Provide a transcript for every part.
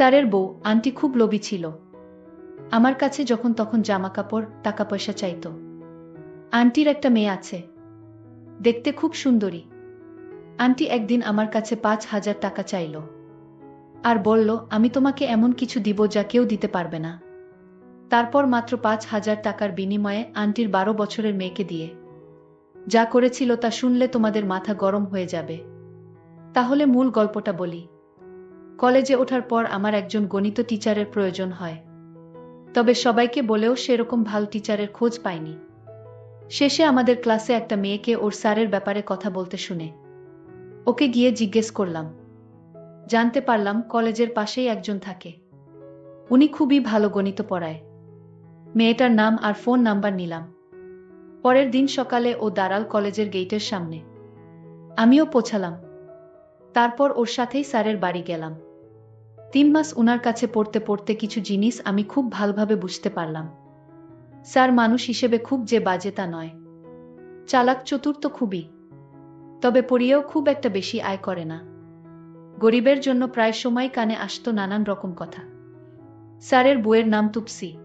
তারের বউ আন্টি খুব লোভী ছিল। আমার কাছে যখন তখন জামা কাপড় টাকা পয়সা চাইত। আন্টির একটা মেয়ে আছে। দেখতে খুব সুন্দরী। আন্টি একদিন আমার কাছে পাঁচ হাজার টাকা চাইল। আর বলল, আমি তোমাকে এমন কিছু দিব যা কেউ দিতে পারবে না। তারপর মাত্র পাঁচ হাজার টাকার বিনিময়ে আন্টির বারো বছরের মেয়েকে দিয়ে। যা করেছিল তা শুনলে তোমাদের মাথা গরম হয়ে যাবে। তাহলে মূল গল্পটা বলি। কলেজে ওঠার পর আমার একজন গণিত টিচারের প্রয়োজন হয়। তবে সবাইকে বলেও সেরকম ভালো টিচারের খোঁজ পাইনি। শেষে আমাদের ক্লাসে একটা মেয়েকে ওর স্যারের ব্যাপারে কথা বলতে শুনে। ওকে গিয়ে জিজ্ঞেস করলাম। জানতে পারলাম কলেজের পাশেই একজন থাকে। উনি খুবই ভালো গণিত পড়ায়। মেয়েটার নাম আর ফোন নাম্বার নিলাম। পরের দিন সকালে ও দাঁড়াল কলেজের গেটের সামনে। আমিও পৌঁছালাম। তারপর ওর সাথেই স্যারের বাড়ি গেলাম। তিন মাস উনার কাছে পড়তে পড়তে কিছু জিনিস আমি খুব ভালোভাবে বুঝতে পারলাম। স্যার, মানুষ হিসেবে খুব যে বাজে তা নয়। চালাক চতুর্থ খুবই। তবে পড়িয়েও খুব একটা বেশি আয় করে না। গরিবের জন্য প্রায় সময় কানে আসত নানান রকম কথা। স্যারের বইয়ের নাম তুপসি।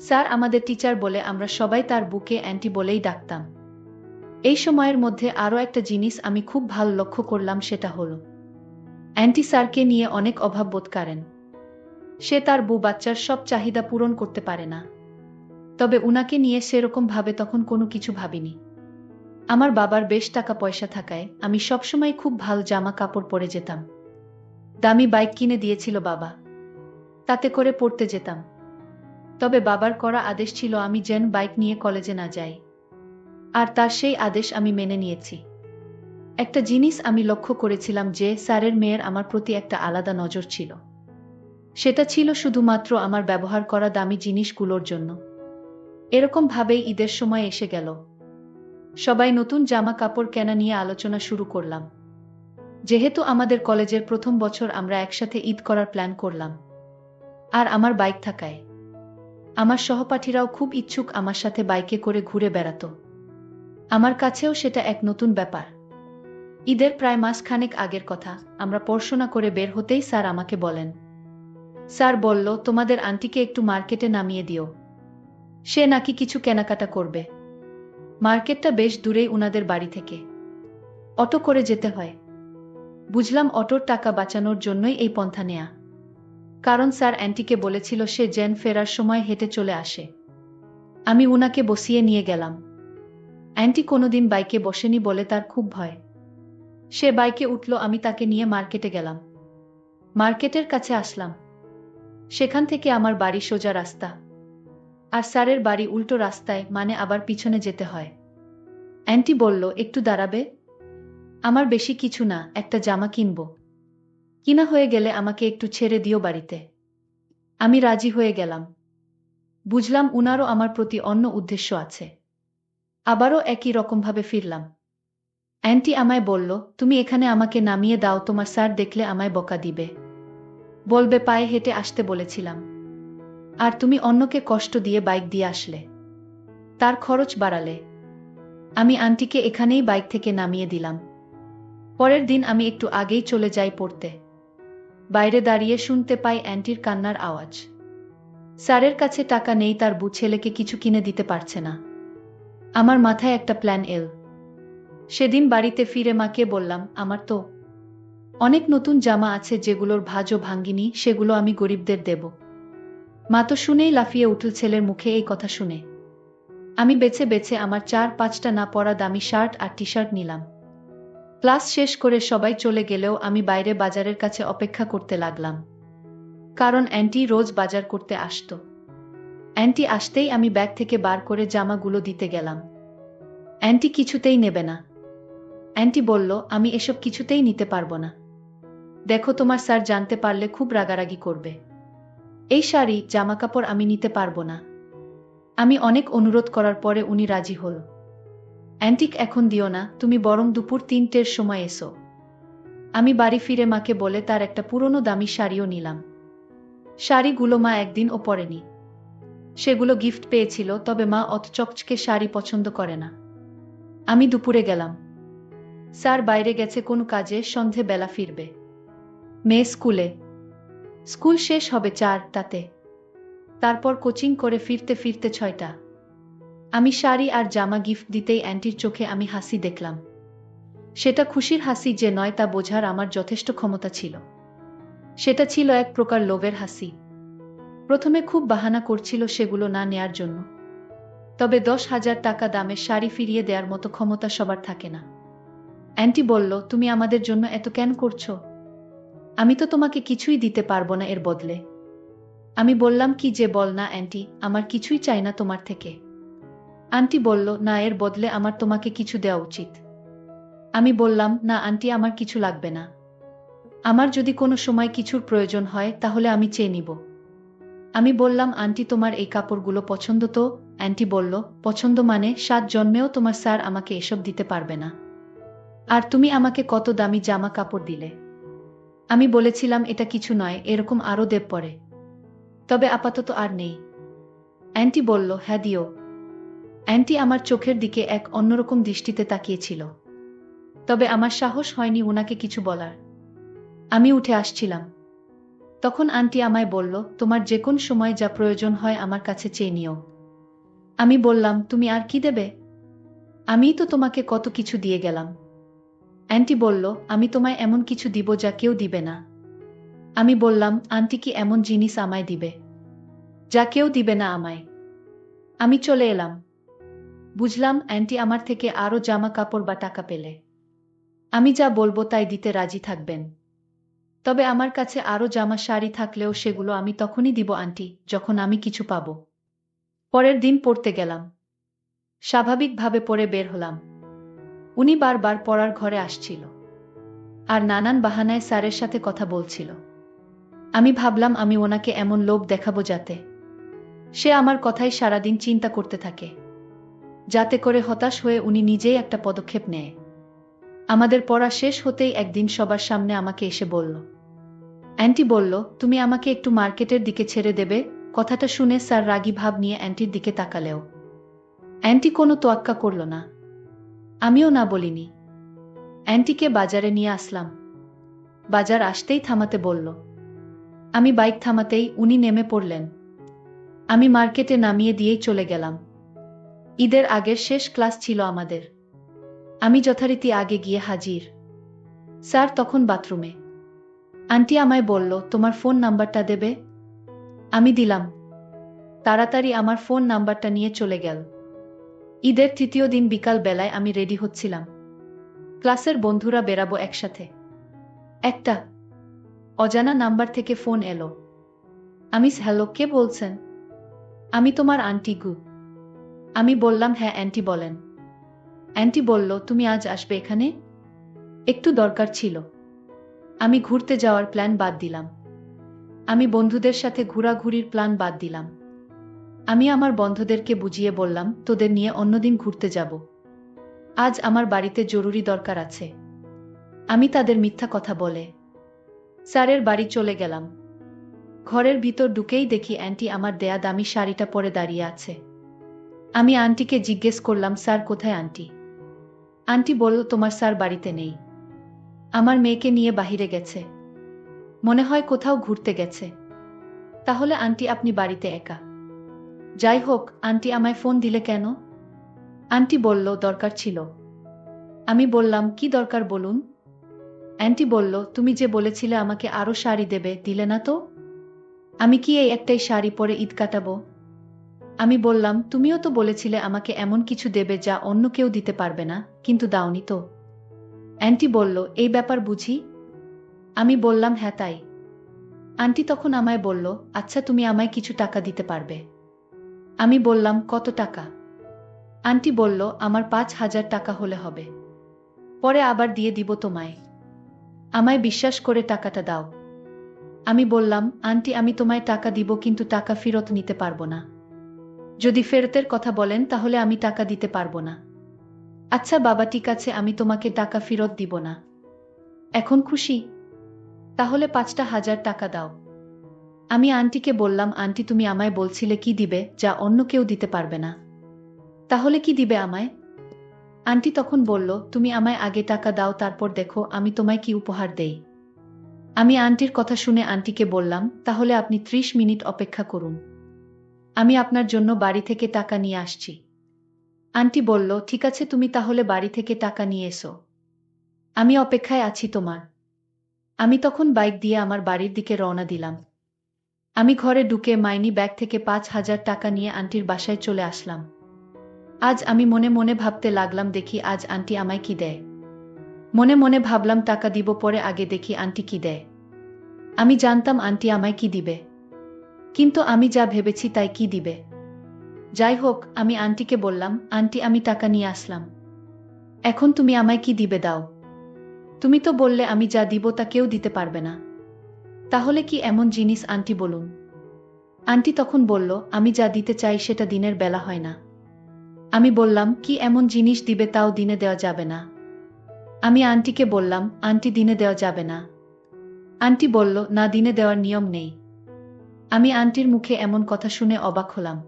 স্যার আমাদের টিচার বলে আমরা সবাই তার বুকে অ্যান্টি বলেই ডাকতাম। এই সময়ের মধ্যে আরও একটা জিনিস আমি খুব ভালো লক্ষ্য করলাম সেটা হল অ্যান্টি স্যারকে নিয়ে অনেক অভাব বোধ করেন। সে তার বউ বাচ্চার সব চাহিদা পূরণ করতে পারে না। তবে উনাকে নিয়ে সেরকম ভাবে তখন কোনো কিছু ভাবিনি। আমার বাবার বেশ টাকা পয়সা থাকায় আমি সবসময় খুব ভালো জামা কাপড় পরে যেতাম। দামি বাইক কিনে দিয়েছিল বাবা। তাতে করে পড়তে যেতাম। তবে বাবার করা আদেশ ছিল আমি যেন বাইক নিয়ে কলেজে না যাই। আর তার সেই আদেশ আমি মেনে নিয়েছি। একটা জিনিস আমি লক্ষ্য করেছিলাম যে স্যারের মেয়ের আমার প্রতি একটা আলাদা নজর ছিল। সেটা ছিল শুধুমাত্র আমার ব্যবহার করা দামি জিনিসগুলোর জন্য। এরকম ভাবেই ঈদের সময় এসে গেল। সবাই নতুন জামা কাপড় কেনা নিয়ে আলোচনা শুরু করলাম। যেহেতু আমাদের কলেজের প্রথম বছর আমরা একসাথে ঈদ করার প্ল্যান করলাম। আর আমার বাইক থাকায়। আমার সহপাঠীরাও খুব ইচ্ছুক আমার সাথে বাইকে করে ঘুরে বেড়াত। আমার কাছেও সেটা এক নতুন ব্যাপার। ঈদের প্রায় মাস খানেক আগের কথা। আমরা পড়াশোনা করে বের হতেই স্যার আমাকে বলেন। স্যার বলল, তোমাদের আন্টিকে একটু মার্কেটে নামিয়ে দিও। সে নাকি কিছু কেনাকাটা করবে। মার্কেটটা বেশ দূরেই উনাদের বাড়ি থেকে। অটো করে যেতে হয়। বুঝলাম অটোর টাকা বাঁচানোর জন্যই এই পন্থা নেয়া। কারণ স্যার অ্যান্টিকে বলেছিল সে জেন ফেরার সময় হেঁটে চলে আসে। আমি উনাকে বসিয়ে নিয়ে গেলাম। অ্যান্টি কোনোদিন বাইকে বসেনি বলে তার খুব ভয়। সে বাইকে উঠল, আমি তাকে নিয়ে মার্কেটে গেলাম। মার্কেটের কাছে আসলাম। সেখান থেকে আমার বাড়ি সোজা রাস্তা। আর স্যারের বাড়ি উল্টো রাস্তায় মানে আবার পিছনে যেতে হয়। অ্যান্টি বলল, একটু দাঁড়াবে? আমার বেশি কিছু না, একটা জামা কিনব। কিনা হয়ে গেলে আমাকে একটু ছেড়ে দিও বাড়িতে। আমি রাজি হয়ে গেলাম। বুঝলাম উনারও আমার প্রতি অন্য উদ্দেশ্য আছে। আবারও একই রকমভাবে ফিরলাম। অ্যান্টি আমায় বলল, তুমি এখানে আমাকে নামিয়ে দাও, তোমার স্যার দেখলে আমায় বকা দিবে। বলবে, পায়ে হেঁটে আসতে বলেছিলাম। আর তুমি অন্যকে কষ্ট দিয়ে বাইক দিয়ে আসলে। তার খরচ বাড়ালে। আমি আন্টিকে এখানেই বাইক থেকে নামিয়ে দিলাম। পরের দিন আমি একটু আগেই চলে যাই পড়তে। বাইরে দাঁড়িয়ে শুনতে পাই অ্যান্টির কান্নার আওয়াজ। স্যারের কাছে টাকা নেই, তার বু, ছেলেকে কিছু কিনে দিতে পারছে না। আমার মাথায় একটা প্ল্যান এল সেদিন বাড়িতে ফিরে মাকে বললাম, আমার তো অনেক নতুন জামা আছে যেগুলোর ভাজও ভাঙ্গিনি, সেগুলো আমি গরিবদের দেব। মা তো শুনেই লাফিয়ে উঠল ছেলের মুখে এই কথা শুনে। আমি বেছে বেছে আমার চার পাঁচটা না পরা দামি শার্ট আর টি শার্ট নিলাম। ক্লাস শেষ করে সবাই চলে গেলেও আমি বাইরে বাজারের কাছে অপেক্ষা করতে লাগলাম। কারণ অ্যান্টি রোজ বাজার করতে আসতো। অ্যান্টি আসতেই আমি ব্যাগ থেকে বার করে জামাগুলো দিতে গেলাম। অ্যান্টি কিছুতেই নেবে না। অ্যান্টি বলল, আমি এসব কিছুতেই নিতে পারব না। দেখো তোমার স্যার জানতে পারলে খুব রাগারাগি করবে। এই শাড়ি, জামাকাপড় আমি নিতে পারব না। আমি অনেক অনুরোধ করার পরে উনি রাজি হল। অ্যান্টিক, এখন দিও না, তুমি বরং দুপুর তিনটের সময় এসো। আমি বাড়ি ফিরে মাকে বলে তার একটা পুরনো দামি শাড়িও নিলাম। শাড়িগুলো মা একদিন ও পরেনি সেগুলো গিফট পেয়েছিল, তবে মা অত চকচকে শাড়ি পছন্দ করে না। আমি দুপুরে গেলাম। স্যার বাইরে গেছে কোনো কাজে, সন্ধে বেলা ফিরবে। মেয়ে স্কুলে। স্কুল শেষ হবে চারটাতে। তারপর কোচিং করে ফিরতে ফিরতে ছয়টা। আমি শাড়ি আর জামা গিফট দিতেই অ্যান্টির চোখে আমি হাসি দেখলাম। সেটা খুশির হাসি যে নয় তা বোঝার আমার যথেষ্ট ক্ষমতা ছিল। সেটা ছিল এক প্রকার লোভের হাসি। প্রথমে খুব বাহানা করছিল সেগুলো না নেয়ার জন্য। তবে দশ হাজার টাকা দামের শাড়ি ফিরিয়ে দেওয়ার মতো ক্ষমতা সবার থাকে না। অ্যান্টি বলল, তুমি আমাদের জন্য এত কেন করছ? আমি তো তোমাকে কিছুই দিতে পারব না এর বদলে। আমি বললাম, কি যে বল না অ্যান্টি, আমার কিছুই চাই না তোমার থেকে। আন্টি বলল, না, এর বদলে আমার তোমাকে কিছু দেওয়া উচিত। আমি বললাম, না, আন্টি, আমার কিছু লাগবে না। আমার যদি কোনো সময় কিছুর প্রয়োজন হয়, তাহলে আমি চেয়ে নিব। আমি বললাম, আন্টি, তোমার এই কাপড়গুলো পছন্দ তো? অ্যান্টি বলল, পছন্দ মানে সাত জন্মেও তোমার স্যার আমাকে এসব দিতে পারবে না। আর তুমি আমাকে কত দামি জামা কাপড় দিলে। আমি বলেছিলাম, এটা কিছু নয়, এরকম আরও দেব পরে। তবে আপাতত আর নেই। অ্যান্টি বলল হ্যাঁ দিও। অ্যান্টি আমার চোখের দিকে এক অন্যরকম দৃষ্টিতে তাকিয়েছিল। তবে আমার সাহস হয়নি ওনাকে কিছু বলার। আমি উঠে আসছিলাম। তখন আন্টি আমায় বলল, তোমার যে কোন সময় যা প্রয়োজন হয় আমার কাছে চেয়ে নিও। আমি বললাম, তুমি আর কি দেবে? আমিই তো তোমাকে কত কিছু দিয়ে গেলাম। অ্যান্টি বলল, আমি তোমায় এমন কিছু দিব যা কেউ দিবে না। আমি বললাম, আন্টি কি এমন জিনিস আমায় দিবে? যা কেউ দিবে না আমায়। আমি চলে এলাম। বুঝলাম, অ্যান্টি আমার থেকে আরও জামা কাপড় বা টাকা পেলে। আমি যা বলব তাই দিতে রাজি থাকবেন। তবে আমার কাছে আরও জামা শাড়ি থাকলেও সেগুলো আমি তখনই দিব, আন্টি, যখন আমি কিছু পাব। পরের দিন পড়তে গেলাম। স্বাভাবিকভাবে পড়ে বের হলাম। উনি বারবার পড়ার ঘরে আসছিল। আর নানান বাহানায় স্যারের সাথে কথা বলছিল। আমি ভাবলাম আমি ওনাকে এমন লোভ দেখাবো যাতে সে আমার কথাই সারাদিন চিন্তা করতে থাকে, যাতে করে হতাশ হয়ে উনি নিজেই একটা পদক্ষেপ নেয়। আমাদের পড়া শেষ হতেই একদিন সবার সামনে আমাকে এসে বলল, অ্যান্টি বলল, তুমি আমাকে একটু মার্কেটের দিকে ছেড়ে দেবে, কথাটা শুনে স্যার রাগী ভাব নিয়ে অ্যান্টির দিকে তাকালেও। অ্যান্টি কোনো তোয়াক্কা করল না। আমিও না বলিনি। অ্যান্টিকে বাজারে নিয়ে আসলাম। বাজার আসতেই থামাতে বলল। আমি বাইক থামাতেই উনি নেমে পড়লেন। আমি মার্কেটে নামিয়ে দিয়েই চলে গেলাম। ঈদের আগের শেষ ক্লাস ছিল আমাদের। আমি যথারীতি আগে গিয়ে হাজির। স্যার তখন বাথরুমে। আন্টি আমায় বলল, তোমার ফোন নাম্বারটা দেবে? আমি দিলাম। তাড়াতাড়ি আমার ফোন নাম্বারটা নিয়ে চলে গেল। ঈদের তৃতীয় দিন বিকাল বেলায় আমি রেডি হচ্ছিলাম। ক্লাসের বন্ধুরা বেরাবো একসাথে। একটা, অজানা নাম্বার থেকে ফোন এলো। আমি হ্যালো, কে বলছেন? আমি তোমার আন্টি গু। আমি বললাম হ্যাঁ অ্যান্টি বলেন। অ্যান্টি বলল, তুমি আজ আসবে এখানে? একটু দরকার ছিল। আমি ঘুরতে যাওয়ার প্ল্যান বাদ দিলাম। আমি বন্ধুদের সাথে ঘোরাঘুরির প্ল্যান বাদ দিলাম। আমি আমার বন্ধুদেরকে বুঝিয়ে বললাম, তোদের নিয়ে অন্যদিন ঘুরতে যাব। আজ আমার বাড়িতে জরুরি দরকার আছে। আমি তাদের মিথ্যা কথা বলে। স্যারের বাড়ি চলে গেলাম। ঘরের ভিতর ঢুকেই দেখি অ্যান্টি আমার দেয়া দামি শাড়িটা পরে দাঁড়িয়ে আছে। আমি আন্টিকে জিজ্ঞেস করলাম, স্যার, কোথায় আন্টি? আন্টি বলল, তোমার স্যার বাড়িতে নেই। আমার মেয়েকে নিয়ে বাহিরে গেছে। মনে হয় কোথাও ঘুরতে গেছে। তাহলে আন্টি, আপনি বাড়িতে একা। যাই হোক আন্টি আমায় ফোন দিলে কেন? আন্টি বলল, দরকার ছিল। আমি বললাম, কি দরকার বলুন? অ্যান্টি বলল, তুমি যে বলেছিলে আমাকে আরও শাড়ি দেবে, দিলে না তো? আমি কি এই একটাই শাড়ি পরে ঈদ কাটাবো? আমি বললাম, তুমিও তো বলেছিলে আমাকে এমন কিছু দেবে যা অন্য কেউ দিতে পারবে না, কিন্তু দাওনি তো। অ্যান্টি বলল, এই ব্যাপার বুঝি? আমি বললাম হ্যাঁ তাই। আন্টি তখন আমায় বলল আচ্ছা তুমি আমায় কিছু টাকা দিতে পারবে। আমি বললাম, কত টাকা? আন্টি বলল, আমার পাঁচ হাজার টাকা হলে হবে। পরে আবার দিয়ে দিব তোমায়। আমায় বিশ্বাস করে টাকাটা দাও। আমি বললাম, আন্টি, আমি তোমায় টাকা দিব, কিন্তু টাকা ফেরত নিতে পারব না। যদি ফেরতের কথা বলেন, তাহলে আমি টাকা দিতে পারব না। আচ্ছা বাবা, ঠিক আছে, আমি তোমাকে টাকা ফেরত দিব না। এখন খুশি? তাহলে পাঁচটা হাজার টাকা দাও। আমি আন্টিকে বললাম, আন্টি, তুমি আমায় বলছিলে কি দিবে, যা অন্য কেউ দিতে পারবে না। তাহলে কি দিবে আমায়? আন্টি তখন বলল, তুমি আমায় আগে টাকা দাও, তারপর দেখো, আমি তোমায় কি উপহার দেই? আমি আন্টির কথা শুনে আন্টিকে বললাম, তাহলে আপনি ত্রিশ মিনিট অপেক্ষা করুন। আমি আপনার জন্য বাড়ি থেকে টাকা নিয়ে আসছি। আন্টি বলল, ঠিক আছে, তুমি তাহলে বাড়ি থেকে টাকা নিয়ে এসো। আমি অপেক্ষায় আছি তোমার। আমি তখন বাইক দিয়ে আমার বাড়ির দিকে রওনা দিলাম। আমি ঘরে ঢুকে মাইনি ব্যাগ থেকে পাঁচ হাজার টাকা নিয়ে আন্টির বাসায় চলে আসলাম। আজ আমি মনে মনে ভাবতে লাগলাম, দেখি আজ আন্টি আমায় কি দেয়। মনে মনে ভাবলাম, টাকা দিব পরে আগে দেখি আন্টি কি দেয়। আমি জানতাম আন্টি আমায় কি দিবে। কিন্তু আমি যা ভেবেছি তাই কি দিবে। যাই হোক, আমি আন্টিকে বললাম, আন্টি আমি টাকা নিয়ে আসলাম। এখন তুমি আমায় কি দিবে দাও। তুমি তো বললে আমি যা দিব তা কেউ দিতে পারবে না। তাহলে কি এমন জিনিস আন্টি বলুন? আন্টি তখন বলল, আমি যা দিতে চাই সেটা দিনের বেলা হয় না। আমি বললাম, কি এমন জিনিস দিবে তাও দিনে দেওয়া যাবে না। আমি আন্টিকে বললাম, আন্টি দিনে দেওয়া যাবে না। আন্টি বলল, না, দিনে দেওয়ার নিয়ম নেই। আমি আন্টির মুখে এমন কথা শুনে অবাক হলাম।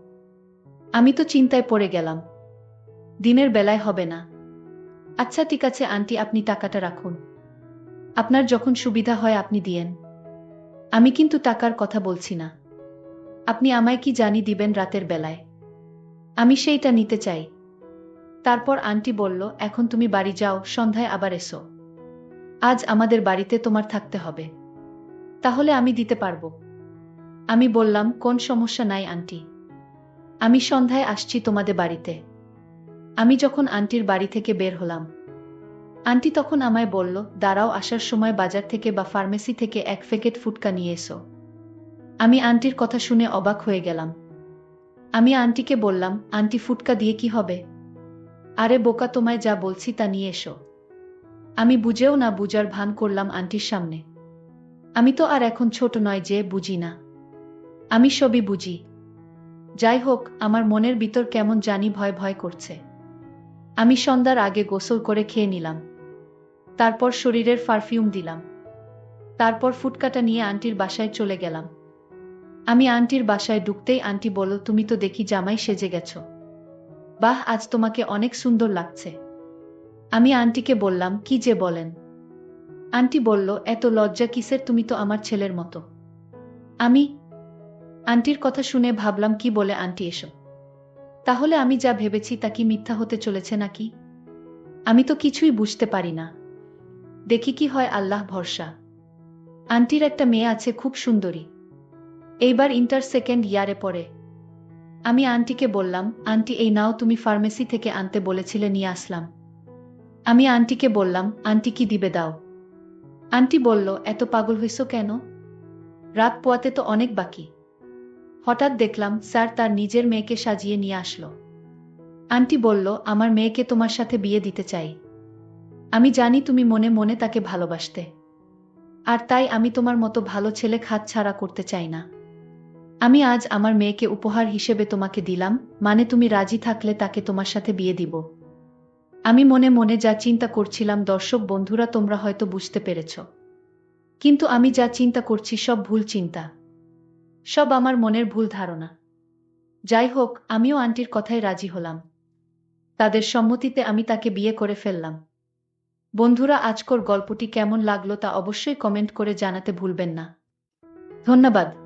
আমি তো চিন্তায় পড়ে গেলাম। দিনের বেলায় হবে না। আচ্ছা ঠিক আছে, আন্টি, আপনি টাকাটা রাখুন। আপনার যখন সুবিধা হয়, আপনি দিয়েন। আমি কিন্তু টাকার কথা বলছি না। আপনি আমায় কি জানি দিবেন রাতের বেলায়। আমি সেইটা নিতে চাই। তারপর আন্টি বলল, এখন তুমি বাড়ি যাও, সন্ধ্যায় আবার এসো। আজ আমাদের বাড়িতে তোমার থাকতে হবে। তাহলে আমি দিতে পারব। আমি বললাম, কোন সমস্যা নাই আন্টি। আমি সন্ধ্যায় আসছি তোমাদের বাড়িতে। আমি যখন আন্টির বাড়ি থেকে বের হলাম আন্টি তখন আমায় বলল, দাঁড়াও, আসার সময় বাজার থেকে বা ফার্মেসি থেকে এক প্যাকেট ফুটকা নিয়ে এসো। আমি আন্টির কথা শুনে অবাক হয়ে গেলাম। আমি আন্টিকে বললাম, আন্টি ফুটকা দিয়ে কি হবে? আরে, বোকা তোমায় যা বলছি তা নিয়ে এসো। আমি বুঝেও না বুজার ভান করলাম আন্টির সামনে। আমি তো আর এখন ছোট নয় যে বুঝি না। আমি সবই বুঝি। যাই হোক, আমার মনের ভিতর কেমন জানি ভয় ভয় করছে। আমি সন্ধ্যার আগে গোসল করে খেয়ে নিলাম। তারপর শরীরের পারফিউম দিলাম। তারপর ফুটকাটা নিয়ে আন্টির বাসায় চলে গেলাম। আমি আন্টির বাসায় ঢুকতেই আন্টি বলল, তুমি তো দেখি জামাই সেজে গেছ। বাহ, আজ তোমাকে অনেক সুন্দর লাগছে। আমি আন্টিকে বললাম, কি যে বলেন? আন্টি বলল, এত লজ্জা কিসের, তুমি তো আমার ছেলের মতো। আমি আন্টির কথা শুনে ভাবলাম, কি বলে আন্টি এসো তাহলে আমি যা ভেবেছি তা কি মিথ্যা হতে চলেছে নাকি? আমি তো কিছুই বুঝতে পারি না। দেখি কি হয় আল্লাহ ভরসা। আন্টির একটা মেয়ে আছে, খুব সুন্দরী। এইবার ইন্টার সেকেন্ড ইয়ারে পড়ে। আমি আন্টিকে বললাম, আন্টি, এই নাও, তুমি ফার্মেসি থেকে আনতে বলেছিলে, নিয়ে আসলাম। আমি আন্টিকে বললাম, আন্টি কি দিবে, দাও। আন্টি বলল, এত পাগল হইস কেন? রাত পোয়াতে তো অনেক বাকি। হঠাৎ দেখলাম, স্যার তার নিজের মেয়েকে সাজিয়ে নিয়ে আসলো। আন্টি বলল, আমার মেয়েকে তোমার সাথে বিয়ে দিতে চাই। আমি জানি তুমি মনে মনে তাকে ভালোবাসতে। আর তাই আমি তোমার মতো ভালো ছেলে খাত ছাড়া করতে চাই না। আমি আজ আমার মেয়েকে উপহার হিসেবে তোমাকে দিলাম মানে তুমি রাজি থাকলে তাকে তোমার সাথে বিয়ে দিব। আমি মনে মনে যা চিন্তা করছিলাম, দর্শক বন্ধুরা তোমরা হয়তো বুঝতে পেরেছ। কিন্তু আমি যা চিন্তা করছি সব ভুল চিন্তা। সব আমার মনের ভুল ধারণা। যাই হোক, আমিও আন্টির কথায় রাজি হলাম। তাদের সম্মতিতে আমি তাকে বিয়ে করে ফেললাম। বন্ধুরা আজকর গল্পটি কেমন লাগল তা অবশ্যই কমেন্ট করে জানাতে ভুলবেন না। ধন্যবাদ।